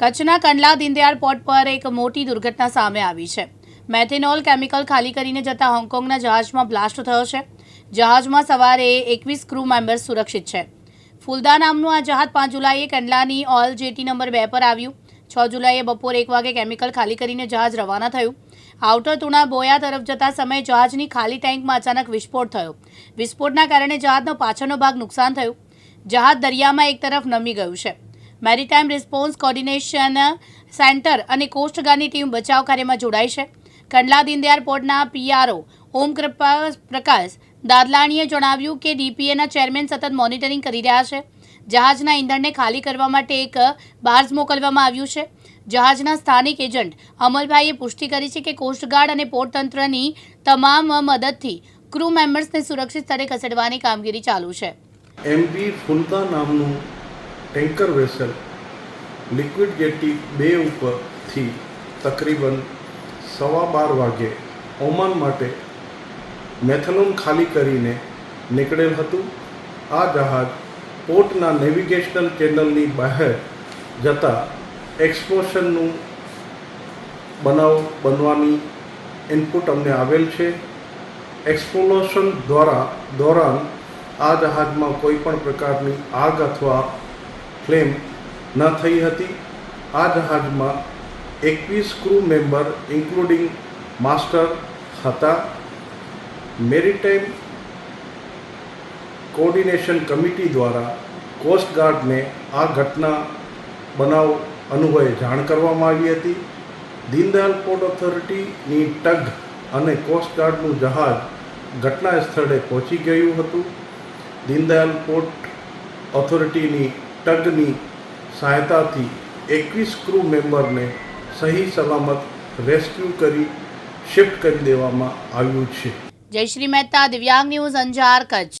કચ્છના કંડલા દીનદયાળ પોર્ટ પર એક મોટી દુર્ઘટના સામે આવી છે. મેથેનોલ કેમિકલ ખાલી કરીને જતા હોંગકોંગના જહાજમાં બ્લાસ્ટ થયો છે. જહાજમાં સવારે એકવીસ ક્રૂ મેમ્બર્સ સુરક્ષિત છે. ફુલદા નામનું આ જહાજ પાંચ જુલાઈએ કંડલાની ઓલ જેટી નંબર બે પર આવ્યું. છ જુલાઈએ બપોરે એક વાગે કેમિકલ ખાલી કરીને જહાજ રવાના થયું. આઉટર તુણા બોયા તરફ જતા સમયે જહાજની ખાલી ટેન્કમાં અચાનક વિસ્ફોટ થયો. વિસ્ફોટના કારણે જહાજનો પાછળનો ભાગ નુકસાન થયું. જહાજ દરિયામાં એક તરફ નમી ગયું છે. મેરીટાઈમ રિસ્પોન્સ કોર્ડિનેશન સેન્ટર અને કોસ્ટગાર્ડની ટીમ બચાવ કાર્યમાં જોડાઈ છે. કંડલા દીનદયાળ પોર્ટના પીઆરઓ ઓમ કૃપા પ્રકાશ દાદલાણીએ જણાવ્યું કે ડીપીએના ચેરમેન સતત મોનિટરિંગ કરી રહ્યા છે. જહાજના ઇંધણને ખાલી કરવા માટે એક બાર્જ મોકલવામાં આવ્યું છે. જહાજના સ્થાનિક એજન્ટ અમલભાઈએ પુષ્ટિ કરી છે કે કોસ્ટગાર્ડ અને પોર્ટ તંત્રની તમામ મદદથી ક્રૂ મેમ્બર્સને સુરક્ષિત સ્થળે ખસેડવાની કામગીરી ચાલુ છે. એમપી ફુલકા નામનું ટેન્કર વેસલ લિક્વિડ જેટી બે ઉપરથી તકરીબન સવા બાર વાગે ઓમાન માટે મેથેનોલ ખાલી કરીને નીકળેલ હતું. આ જહાજ પોર્ટના નેવિગેશનલ ચેનલની બહાર જતાં એક્સપ્લોશનનું બનાવ બનવાની ઇનપુટ અમને આવેલ છે. એક્સપ્લોશન દ્વારા દોરાન આ જહાજમાં કોઈ પણ પ્રકારની આગ અથવા ફ્લેમ ન થઈ હતી. આ જહાજમાં એકવીસ ક્રૂ મેમ્બર ઇન્ક્લુડિંગ માસ્ટર હતા. મેરીટાઈમ કોઓર્ડિનેશન કમિટી દ્વારા કોસ્ટગાર્ડને આ ઘટના બનાવ અનુભવે જાણ કરવામાં આવી હતી. દીનદયાલ પોર્ટ ઓથોરિટીની ટગ અને કોસ્ટગાર્ડનું જહાજ ઘટના સ્થળે પહોંચી ગયું હતું. દીનદયાલ પોર્ટ ઓથોરિટીની ટગની સહાયતાથી એકવીસ ક્રૂ મેમ્બરને સહી સલામત રેસ્ક્યુ કરી શિફ્ટ કરી દેવામાં આવ્યું છે. જયશ્રી મહેતા, દિવ્યાંગ ન્યૂઝ અંજાર, કચ્છ.